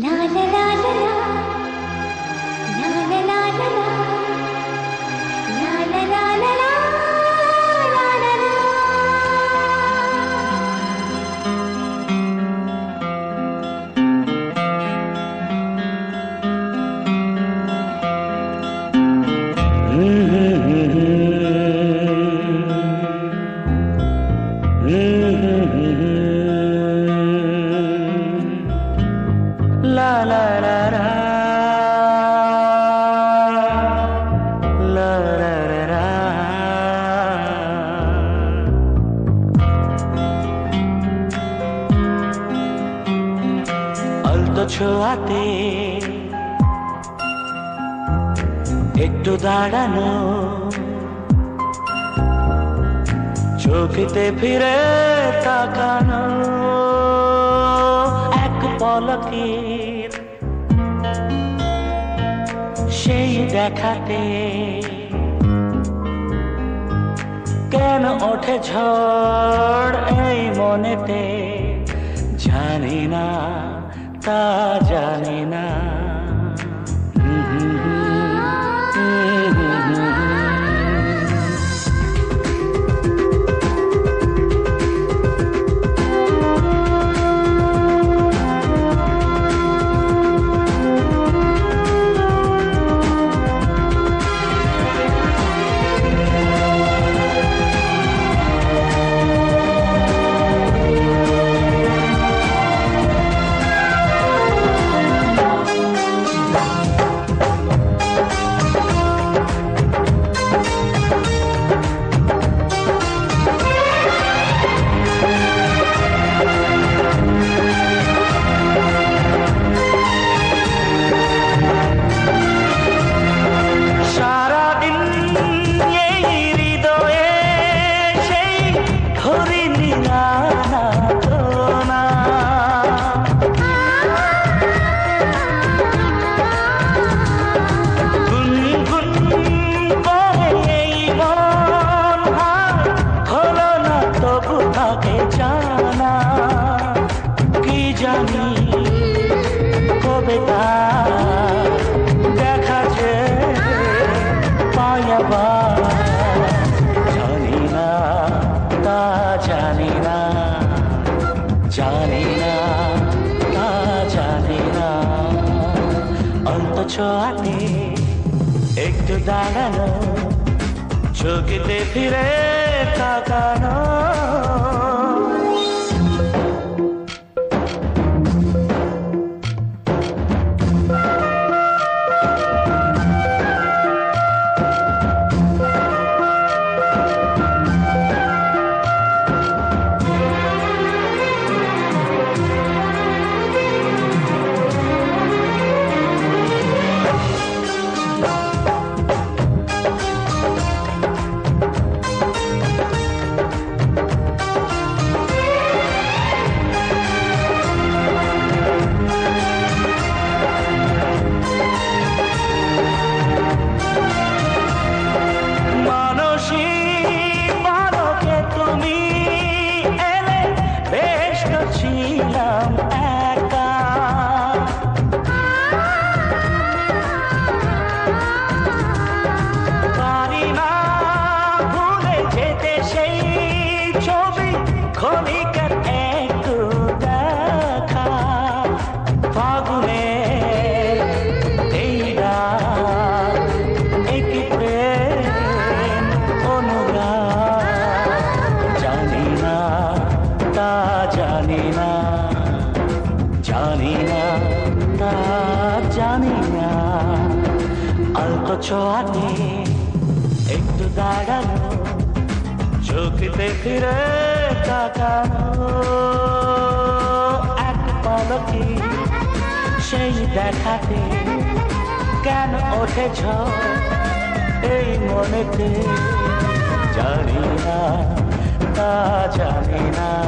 La la la ছোঁয়াতে একটু দাঁড়ানো। চোখেতে ফিরে তাকানো। এক পলকের সেই দেখাতে। কেন ওঠে ঝড় এই মনেতে? জানি না। তা জানি না। না তা জানি না। অন্তচ আতে একটু দাঁড়ানো চোখেতে ফিরে তাকানো। অল্প ছোঁয়াতে একটু দাঁড়ানো চোখতে ফিরে তাকানো। এক পলকে সেই দেখাতে কেন ওঠে ঝড় এই মনেতে? জানি না, তা জানি না।